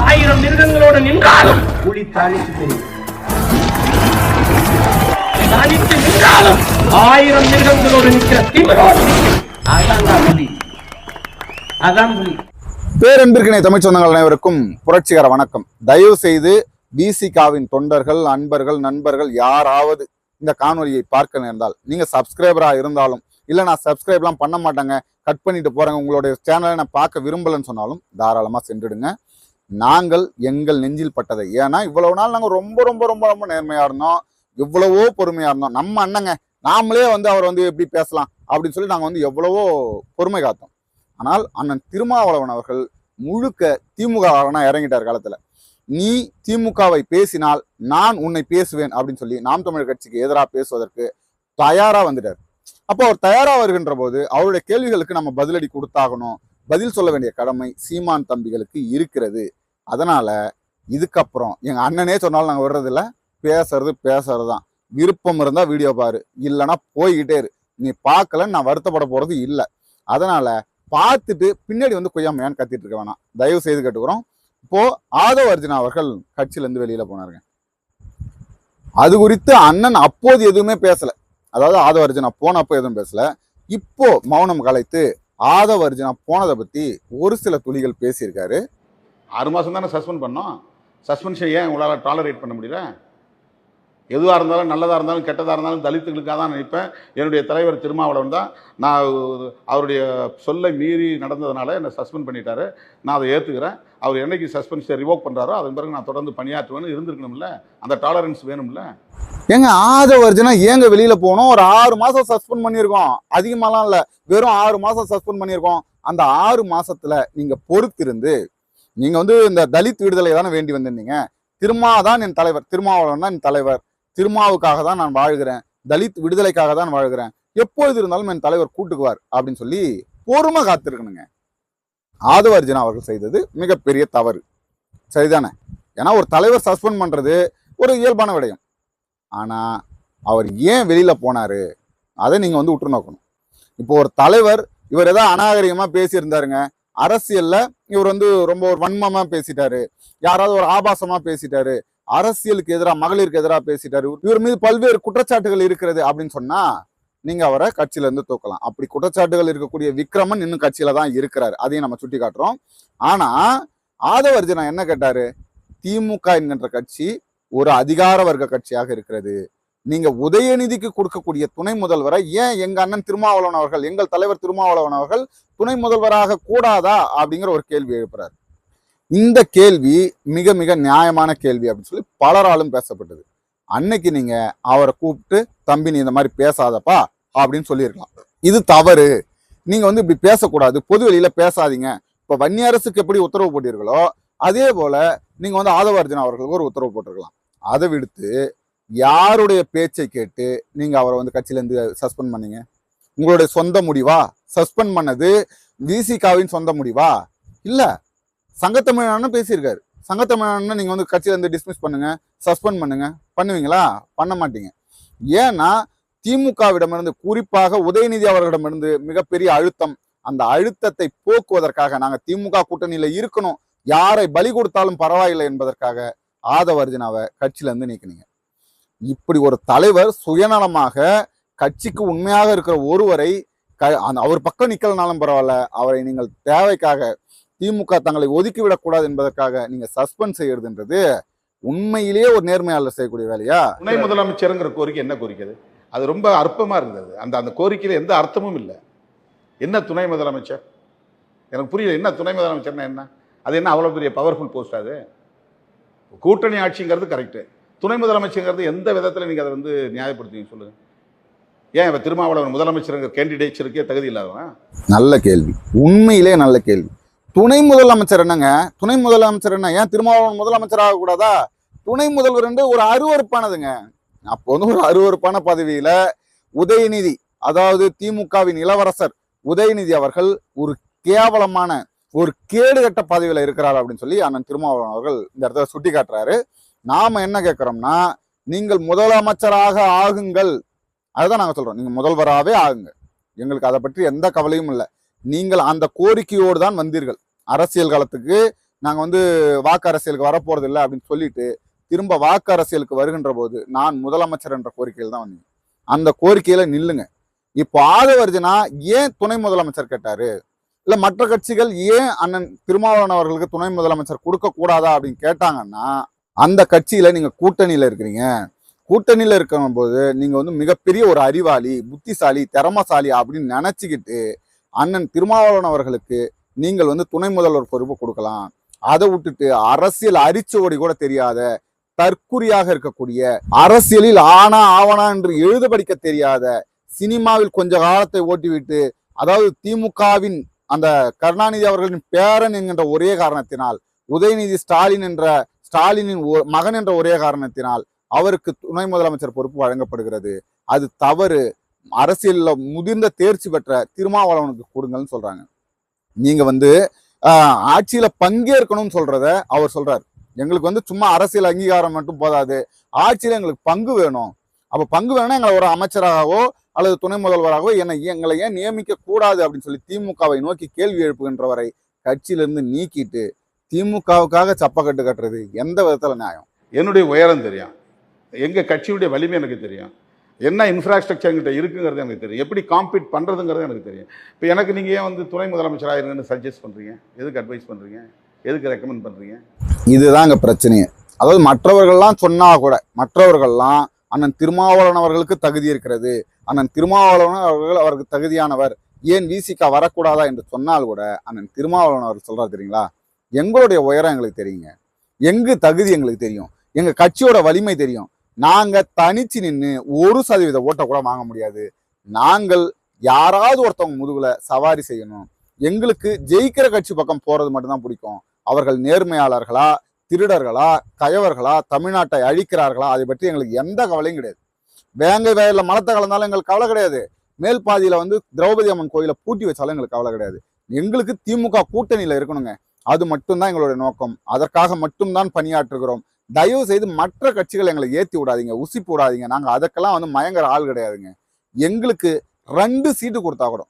ஆயிரம் மிருகங்களோடு நின்றாலும் புலி தனித்து தெரியும் தனித்து நின்றாலும் ஆயிரம் மிருகங்களோடு நிற்கிற திமிரோடு நிற்கும். அதான் புலி. அதான் புலி. பேரன்பிற்கினை தமிழ் சொந்தங்கள் அனைவருக்கும் புரட்சிகர வணக்கம். தயவு செய்து பிசிகாவின் தொண்டர்கள் அன்பர்கள் நண்பர்கள் யாராவது இந்த காணொலியை பார்க்க நேர்ந்தால் நீங்க சப்ஸ்கிரைபரா இருந்தாலும் இல்ல நான் சப்ஸ்கிரைப்லாம் பண்ண மாட்டேங்க கட் பண்ணிட்டு போறேங்க உங்களுடைய சேனலை நான் பார்க்க விரும்பலன்னு சொன்னாலும் தாராளமா சென்றுடுங்க. நாங்கள் எங்கள் நெஞ்சில் பட்டதை. ஏன்னா இவ்வளவு நாள் நாங்கள் ரொம்ப ரொம்ப ரொம்ப ரொம்ப நேர்மையாக இருந்தோம். எவ்வளவோ பொறுமையாக இருந்தோம். நம்ம அண்ணங்க நாமளே வந்து அவர் வந்து எப்படி பேசலாம் அப்படின்னு சொல்லி நாங்கள் வந்து எவ்வளவோ பொறுமை காத்தோம். ஆனால் அண்ணன் திருமாவளவன் அவர்கள் முழுக்க திமுக இறங்கிட்டார் காலத்தில். நீ திமுகவை பேசினால் நான் உன்னை பேசுவேன் அப்படின்னு சொல்லி நாம் தமிழர் கட்சிக்கு எதிராக பேசுவதற்கு தயாராக வந்துட்டார். அப்போ அவர் தயாராக வருகின்ற போது அவருடைய கேள்விகளுக்கு நம்ம பதிலடி கொடுத்தாகணும். பதில் சொல்ல வேண்டிய கடமை சீமான் தம்பிகளுக்கு இருக்கிறது. அதனால் இதுக்கப்புறம் எங்கள் அண்ணனே சொன்னாலும் நாங்கள் விடுறதில்ல பேசுறது பேசுறது தான் விருப்பம் இருந்தால் வீடியோ பாரு. இல்லைன்னா போய்கிட்டே இரு. நீ பார்க்கலன்னு நான் வருத்தப்பட போகிறது இல்லை. அதனால் பார்த்துட்டு பின்னாடி வந்து கொய்யாமையான்னு கத்திட்டு இருக்க வேணாம். தயவு செய்து கேட்டுக்கிறோம். இப்போது ஆதவ அர்ஜுனா அவர்கள் கட்சியிலேருந்து வெளியில் போனாருங்க. அது குறித்து அண்ணன் அப்போது எதுவுமே பேசலை. அதாவது ஆதவ அர்ஜுனா போனப்போ எதுவும் பேசலை. இப்போ மௌனம் கலைத்து ஆதவ அர்ஜுனா போனதை பற்றி ஒரு சில துளிகள் பேசியிருக்காரு. ஆறு மாதம் தானே சஸ்பெண்ட் பண்ணோம். சஸ்பென்ஷன் ஏன் உங்களால் டாலரேட் பண்ண முடியல? எதுவாக இருந்தாலும் நல்லதாக இருந்தாலும் கெட்டதாக இருந்தாலும் தலித்துகளுக்காக தான் நினைப்பேன். என்னுடைய தலைவர் திருமாவளவன் தான். நான் அவருடைய சொல்லை மீறி நடந்ததுனால என்னை சஸ்பெண்ட் பண்ணிட்டாரு. நான் அதை ஏற்றுக்கிறேன் அவர் என்னைக்கு சஸ்பென்ஸை ரிவோக் பண்ணுறாரோ அதன் பிறகு நான் தொடர்ந்து பணியாற்றுவேன்னு இருந்திருக்கணும்ல. அந்த டாலரன்ஸ் வேணும்ல. ஏங்க ஆதவ அர்ஜுனா ஏங்க வெளியில போனோம்? ஒரு ஆறு மாசம் சஸ்பெண்ட் பண்ணியிருக்கோம். அதிகமாலாம் இல்லை. வெறும் ஆறு மாசம் சஸ்பெண்ட் பண்ணியிருக்கோம். அந்த ஆறு மாசத்துல நீங்க பொறுத்திருந்து நீங்க வந்து இந்த தலித் விடுதலை தானே வேண்டி வந்திருந்தீங்க? திருமா தான் என் தலைவர். திருமாவளவன் தான் என் தலைவர். திருமாவுக்காக தான் நான் வாழ்கிறேன். தலித் விடுதலைக்காக தான் வாழ்கிறேன். எப்பொழுது இருந்தாலும் என் தலைவர் கூட்டுக்குவார் அப்படின்னு சொல்லி பொறுமை காத்திருக்கணுங்க. ஆதவ அர்ஜுனா அவர்கள் செய்தது மிகப்பெரிய தவறு. சரிதானே? ஏன்னா ஒரு தலைவர் சஸ்பெண்ட் பண்ணுறது ஒரு இயல்பான விடயம். ஆனால் அவர் ஏன் வெளியில் போனாரு? அதை நீங்கள் வந்து உற்று நோக்கணும். இப்போ ஒரு தலைவர் இவர் ஏதாவது அநாகரிகமாக பேசியிருந்தாருங்க. அரசியலில் இவர் வந்து ரொம்ப ஒரு வன்மமாக பேசிட்டாரு. யாராவது ஒரு ஆபாசமாக பேசிட்டாரு. அரசியலுக்கு எதிராக மகளிருக்கு எதிராக பேசிட்டாரு. இவர் மீது பல்வேறு குற்றச்சாட்டுகள் இருக்கிறது அப்படின்னு சொன்னா நீங்க அவரை கட்சியில இருந்து தூக்கலாம். அப்படி குற்றச்சாட்டுகள் இருக்கக்கூடிய விக்ரமன் இன்னும் கட்சியில தான் இருக்கிறாரு. அதையும் நம்ம சுட்டி காட்டுறோம். ஆனா ஆதவர்ஜனா என்ன கேட்டாரு? திமுக என்கின்ற கட்சி ஒரு அதிகார வர்க்க கட்சியாக இருக்கிறது. நீங்க உதயநிதிக்கு கொடுக்கக்கூடிய துணை முதல்வரை ஏன் எங்க அண்ணன் திருமாவளவன் அவர்கள் எங்கள் தலைவர் திருமாவளவன் அவர்கள் துணை முதல்வராக கூடாதா அப்படிங்கிற ஒரு கேள்வி எழுப்புறாரு. இந்த கேள்வி மிக மிக நியாயமான கேள்வி அப்படின்னு சொல்லி பலராலும் பேசப்பட்டது. அன்னைக்கு நீங்க அவரை கூப்பிட்டு தம்பி நீ இந்த மாதிரி பேசாதப்பா அப்படின்னு சொல்லியிருக்கலாம். இது தவறு. நீங்க வந்து இப்படி பேசக்கூடாது. பொது வெளியில பேசாதீங்க. இப்ப வன்னியரசுக்கு எப்படி உத்தரவு போட்டீர்களோ அதே போல நீங்க வந்து ஆதவர்ஜன் அவர்களுக்கு ஒரு உத்தரவு போட்டிருக்கலாம். அதை விடுத்து யாருடைய பேச்சை கேட்டு நீங்க அவரை வந்து கட்சியிலேருந்து சஸ்பெண்ட் பண்ணீங்க? உங்களுடைய சொந்த முடிவா? சஸ்பெண்ட் பண்ணது விசிகாவின் சொந்த முடிவா? இல்லை. சங்கத்தமிழ் பேசியிருக்காரு. சங்கத்தமிழ் நீங்கள் வந்து கட்சியிலேருந்து டிஸ்மிஸ் பண்ணுங்க சஸ்பெண்ட் பண்ணுங்க. பண்ணுவீங்களா? பண்ண மாட்டீங்க. ஏன்னா திமுகவிடமிருந்து குறிப்பாக உதயநிதி அவர்களிடமிருந்து மிகப்பெரிய அழுத்தம். அந்த அழுத்தத்தை போக்குவதற்காக நாங்கள் திமுக கூட்டணியில் இருக்கணும். யாரை பலி கொடுத்தாலும் பரவாயில்லை என்பதற்காக ஆதவர்ஜினாவை கட்சியிலேருந்து நீக்கினீங்க. இப்படி ஒரு தலைவர் சுயநலமாக கட்சிக்கு உண்மையாக இருக்கிற ஒருவரை க அந்த அவர் பக்கம் நிக்கலனாலும் பரவாயில்ல. அவரை நீங்கள் தேவைக்காக திமுக தங்களை ஒதுக்கிவிடக் கூடாது என்பதற்காக நீங்க சஸ்பெண்ட் செய்யறதுன்றது உண்மையிலேயே ஒரு நேர்மையாளர் செய்யக்கூடிய வேலையா? துணை முதலமைச்சருங்கிற கோரிக்கை என்ன கோரிக்கை அது? ரொம்ப அற்பமா இருந்தது. அந்த அந்த கோரிக்கையில் எந்த அர்த்தமும் இல்லை. என்ன துணை முதலமைச்சர்? எனக்கு புரியல என்ன துணை முதலமைச்சர்னா என்ன? அது என்ன அவ்வளோ பெரிய பவர்ஃபுல் போஸ்ட் அது? கூட்டணி ஆட்சிங்கிறது கரெக்டு துணை முதலமைச்சருங்கிறது எந்த விதத்தில் நீங்கள் அதை வந்து நியாயப்படுத்துவீங்க சொல்லுங்க. ஏன் இப்போ திருமாவளவன் முதலமைச்சருங்கிற கேண்டிடேட்ஸருக்கே தகுதி இல்லாதவன்? நல்ல கேள்வி. உண்மையிலே நல்ல கேள்வி. துணை முதலமைச்சர் என்னங்க? துணை முதலமைச்சர் என்ன? ஏன் திருமாவளவன் முதலமைச்சர் ஆகக்கூடாதா துணை முதல்வர் என்று ஒரு அருவறுப்பானதுங்க. அப்போ வந்து ஒரு அருவறுப்பான பதவியில உதயநிதி அதாவது திமுகவின் இளவரசர் உதயநிதி அவர்கள் ஒரு கேவலமான ஒரு கேடுகட்ட பதவியில இருக்கிறார் அப்படின்னு சொல்லி அண்ணன் திருமாவளவன் அவர்கள் இந்த இடத்துல சுட்டி காட்டுறாரு நாம என்ன கேட்கிறோம்னா நீங்கள் முதலமைச்சராக ஆகுங்கள். அதுதான் நாங்க சொல்றோம். நீங்க முதல்வராகவே ஆகுங்க. எங்களுக்கு அதை பற்றி எந்த கவலையும் இல்லை. நீங்கள் அந்த கோரிக்கையோடு தான் வந்தீர்கள். அரசியல் களத்துக்கு நாங்கள் வந்து வாக்கு அரசியலுக்கு வரப்போறது இல்லை அப்படின்னு சொல்லிட்டு திரும்ப வாக்கு அரசியலுக்கு வருகின்ற போது நான் முதலமைச்சர் என்ற கோரிக்கையில் தான் வந்தீங்க அந்த கோரிக்கையில நில்லுங்க. இப்போ ஆதவர்ஜனா ஏன் துணை முதலமைச்சர் கேட்டாரு? இல்லை மற்ற கட்சிகள் ஏன் அண்ணன் திருமாவளவன் அவர்களுக்கு துணை முதலமைச்சர் கொடுக்கக்கூடாதா அப்படின்னு கேட்டாங்கன்னா அந்த கட்சியில் நீங்கள் கூட்டணியில் இருக்கிறீங்க. கூட்டணியில் இருக்கும் போது நீங்கள் வந்து மிகப்பெரிய ஒரு அறிவாளி புத்திசாலி திறமசாலி அப்படின்னு நினச்சிக்கிட்டு அண்ணன் திருமாவளவன் அவர்களுக்கு நீங்கள் வந்து துணை முதல்வர் பொறுப்பு கொடுக்கலாம். அதை விட்டுட்டு அரசியல் அரிச்சுவடி கூட தெரியாத தற்குறியாக இருக்கக்கூடிய அரசியலில் ஆனா ஆவனா என்று எழுத படிக்க தெரியாத சினிமாவில் கொஞ்ச காலத்தை ஓட்டிவிட்டு அதாவது திமுகவின் அந்த கருணாநிதி அவர்களின் பேரன் என்கின்ற ஒரே காரணத்தினால் உதயநிதி ஸ்டாலின் என்ற ஸ்டாலினின் மகன் என்ற ஒரே காரணத்தினால் அவருக்கு துணை முதலமைச்சர் பொறுப்பு வழங்கப்படுகிறது. அது தவறு. அரசியலில் முதிர்ந்த தேர்ச்சி பெற்ற திருமாவளவனுக்கு கொடுங்கன்னு சொல்றாங்க. நீங்க வந்து ஆட்சியில பங்கேற்கணும்னு சொல்றத அவர் சொல்றாரு. எங்களுக்கு வந்து சும்மா அரசியல் அங்கீகாரம் மட்டும் போதாது. ஆட்சியில எங்களுக்கு பங்கு வேணும். அப்ப பங்கு வேணும்னா எங்களை ஒரு அமைச்சராகவோ அல்லது துணை முதல்வராகவோ என்னை எங்களை ஏன் நியமிக்க கூடாது அப்படின்னு சொல்லி திமுகவை நோக்கி கேள்வி எழுப்புகின்றவரை கட்சியிலிருந்து நீக்கிட்டு திமுகவுக்காக சப்பக்கட்டு கட்டுறது எந்த விதத்துல நியாயம்? என்னுடைய உயரம் தெரியும். எங்க கட்சியுடைய வலிமை எனக்கு தெரியும். என்ன இன்ஃப்ராஸ்ட்ரக்சர் என்கிட்ட இருக்குங்கிறது எனக்கு தெரியும். எப்படி காம்பீட் பண்ணுறதுங்கிறது எனக்கு தெரியும். இப்போ எனக்கு நீங்கள் ஏன் வந்து துணை முதலமைச்சர் ஆயிருங்கன்னு சஜஸ்ட் பண்ணுறீங்க எதுக்கு அட்வைஸ் பண்ணுறீங்க எதுக்கு ரெக்கமெண்ட் பண்ணுறீங்க இதுதாங்க பிரச்சனையே. அதாவது மற்றவர்கள்லாம் சொன்னால் கூட மற்றவர்கள்லாம் அண்ணன் திருமாவளவன் அவர்களுக்கு தகுதி இருக்கிறது. அண்ணன் திருமாவளவன் அவர்கள் அவருக்கு தகுதியானவர். ஏன் விசிகா வரக்கூடாதா என்று சொன்னால் கூட அண்ணன் திருமாவளவன் அவர்கள் சொல்கிறார் தெரியுங்களா? எங்களுடைய உயரம் எங்களுக்கு தெரியுங்க. எங்கு தகுதி எங்களுக்கு தெரியும்? எங்கள் கட்சியோட வலிமை தெரியும். நாங்க தனிச்சு நின்று ஒரு சதவீத ஓட்டை கூட வாங்க முடியாது. நாங்கள் யாராவது ஒருத்தவங்க முதுகுல சவாரி செய்யணும். எங்களுக்கு ஜெயிக்கிற கட்சி பக்கம் போறது மட்டும்தான் பிடிக்கும். அவர்கள் நேர்மையாளர்களா திருடர்களா கயவர்களா தமிழ்நாட்டை அழிக்கிறார்களா அதை பற்றி எங்களுக்கு எந்த கவலையும் கிடையாது. வேங்கை வயல்ல மலத்தை கலந்தாலும் எங்களுக்கு கவலை கிடையாது. மேல் பாதியில வந்து திரௌபதி அம்மன் கோயிலை பூட்டி வச்சாலும் எங்களுக்கு கவலை கிடையாது. எங்களுக்கு திமுக கூட்டணியில இருக்கணுங்க. அது மட்டும்தான் எங்களுடைய நோக்கம். அதற்காக மட்டும்தான் பணியாற்றுகிறோம். தயவு செய்து மற்ற கட்சிகள் எங்களை ஏற்றி விடாதீங்க உசி போடாதீங்க. நாங்கள் அதுக்கெல்லாம் வந்து மயங்கர ஆள் கிடையாதுங்க. எங்களுக்கு ரெண்டு சீட்டு கொடுத்தா கூட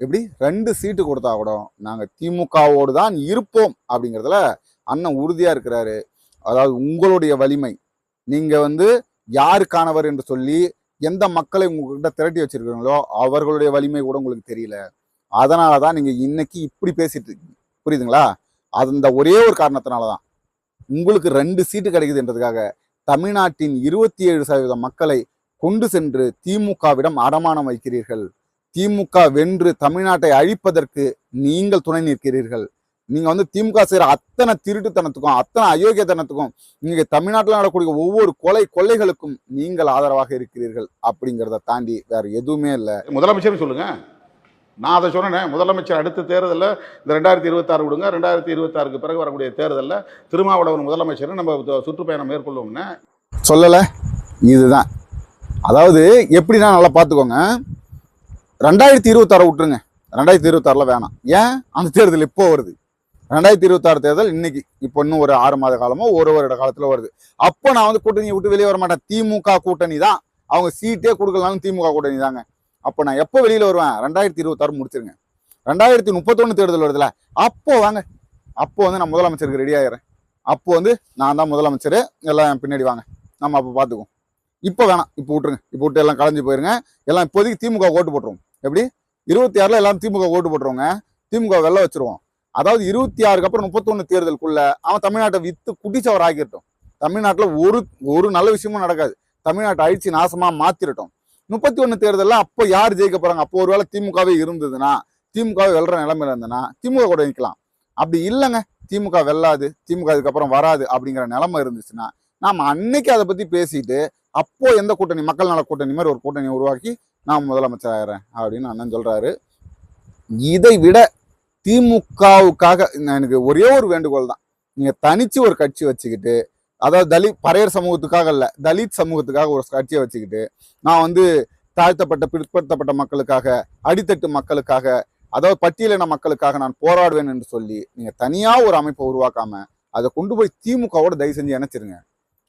எப்படி? ரெண்டு சீட்டு கொடுத்தா கூட நாங்கள் திமுகவோடு தான் இருப்போம் அப்படிங்கிறதுல அண்ணன் உறுதியாக இருக்கிறாரு. அதாவது உங்களுடைய வலிமை. நீங்கள் வந்து யாருக்கானவர் என்று சொல்லி எந்த மக்களை உங்ககிட்ட திரட்டி வச்சிருக்கீங்களோ அவர்களுடைய வலிமை கூட உங்களுக்கு தெரியல. அதனால தான் நீங்கள் இன்னைக்கு இப்படி பேசிட்டு இருக்கீங்க. புரியுதுங்களா? அந்த ஒரே ஒரு காரணத்தினால தான் உங்களுக்கு ரெண்டு சீட்டு கிடைக்குது என்றதுக்காக தமிழ்நாட்டின் இருபத்தி ஏழு சதவீத மக்களை கொண்டு சென்று திமுகவிடம் அடமானம் வைக்கிறீர்கள். திமுக வென்று தமிழ்நாட்டை அழிப்பதற்கு நீங்கள் துணை நிற்கிறீர்கள். நீங்க வந்து திமுக செய்கிற அத்தனை திருட்டுத்தனத்துக்கும் அத்தனை அயோக்கியத்தனத்துக்கும் நீங்க தமிழ்நாட்டில் நடக்கக்கூடிய ஒவ்வொரு கொலை கொள்ளைகளுக்கும் நீங்கள் ஆதரவாக இருக்கிறீர்கள் அப்படிங்கிறத தாண்டி வேற எதுவுமே இல்லை. முதலமைச்சர் சொல்லுங்க. நான் அதை சொன்னேன் முதலமைச்சர் அடுத்த தேர்தலில் இந்த ரெண்டாயிரத்தி இருபத்தாறு விடுங்க ரெண்டாயிரத்தி இருபத்தாறுக்கு பிறகு வரக்கூடிய தேர்தலில் திருமாவளவன் முதலமைச்சர் நம்ம சுற்றுப்பயணம் மேற்கொள்வோம்னு. சொல்லலை. இதுதான். அதாவது எப்படின்னா நல்லா பார்த்துக்கோங்க. ரெண்டாயிரத்தி இருபத்தாறு விட்டுருங்க. ரெண்டாயிரத்தி இருபத்தாறில் வேணாம். ஏன்? அந்த தேர்தல் இப்போ வருது. ரெண்டாயிரத்தி இருபத்தாறு தேர்தல் இன்னைக்கு இப்போ இன்னும் ஒரு ஆறு மாத காலமோ ஒரு வருட காலத்தில் வருது. அப்போ நான் வந்து கூட்டணியை விட்டு வெளியே வர மாட்டேன். திமுக கூட்டணி தான் அவங்க சீட்டே கொடுக்கலனாலும் திமுக கூட்டணி தாங்க அப்போ நான் எப்போ வெளியில் வருவேன்? ரெண்டாயிரத்தி இருபத்தாறு முடிச்சிருங்க. ரெண்டாயிரத்தி முப்பத்தொன்று தேர்தல் வருதுல அப்போ வாங்க. அப்போ வந்து நான் முதலமைச்சருக்கு ரெடி ஆயிடுறேன். அப்போ வந்து நான் தான் முதலமைச்சர். எல்லாம் என் பின்னாடி வாங்க. நம்ம அப்போ பார்த்துக்குவோம் இப்போ வேணாம். இப்போ விட்டுருங்க. இப்போ விட்டு எல்லாம் கலைஞ்சு போயிருங்க. எல்லாம் இப்போதைக்கு திமுக ஓட்டு போட்டுருவோம். எப்படி? இருபத்தி ஆறில் எல்லாம் திமுக ஓட்டு போட்டுருவோங்க. திமுக வெள்ள வச்சிருவோம். அதாவது இருபத்தி ஆறுக்கு அப்புறம் முப்பத்தொன்று தேர்தலுக்குள்ள அவன் தமிழ்நாட்டை வித்து குட்டிச்சவர் ஆக்கிட்டோம் தமிழ்நாட்டில் ஒரு ஒரு நல்ல விஷயமும் நடக்காது. தமிழ்நாட்டை அழிச்சு நாசமாக மாற்றிடட்டும் முப்பத்தி ஒன்று தேர்தலில் அப்போ யார் ஜெயிக்க போறாங்க? அப்போ ஒருவேளை திமுகவே இருந்ததுன்னா திமுகவே வெல்ற நிலைமையில இருந்ததுன்னா திமுக கூட நிற்கலாம் அப்படி இல்லைங்க. திமுக வெல்லாது. திமுக அதுக்கப்புறம் வராது அப்படிங்கிற நிலைமை இருந்துச்சுன்னா நாம் அன்னைக்கு அதை பத்தி பேசிட்டு அப்போ எந்த கூட்டணி? மக்கள் நல கூட்டணி மாதிரி ஒரு கூட்டணி உருவாக்கி நான் முதலமைச்சர் ஆகிறேன் அப்படின்னு அண்ணன் சொல்றாரு. இதை விட திமுகவுக்காக நான் எனக்கு ஒரே ஒரு வேண்டுகோள் தான். நீங்க தனிச்சு ஒரு கட்சி வச்சுக்கிட்டு அதாவது தலித் பறையர் சமூகத்துக்காக இல்லை தலித் சமூகத்துக்காக ஒரு கட்சியை வச்சுக்கிட்டு நான் வந்து தாழ்த்தப்பட்ட பிற்படுத்தப்பட்ட மக்களுக்காக அடித்தட்டு மக்களுக்காக அதாவது பட்டியலின மக்களுக்காக நான் போராடுவேன் என்று சொல்லி நீங்கள் தனியாக ஒரு அமைப்பை உருவாக்காம அதை கொண்டு போய் திமுகவோட தயவு செஞ்சு இணைச்சிருங்க.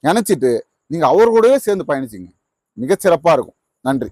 இணைச்சிட்டு நீங்கள் அவர் கூடவே சேர்ந்து பயணிச்சிங்க. மிகச்சிறப்பாக இருக்கும். நன்றி.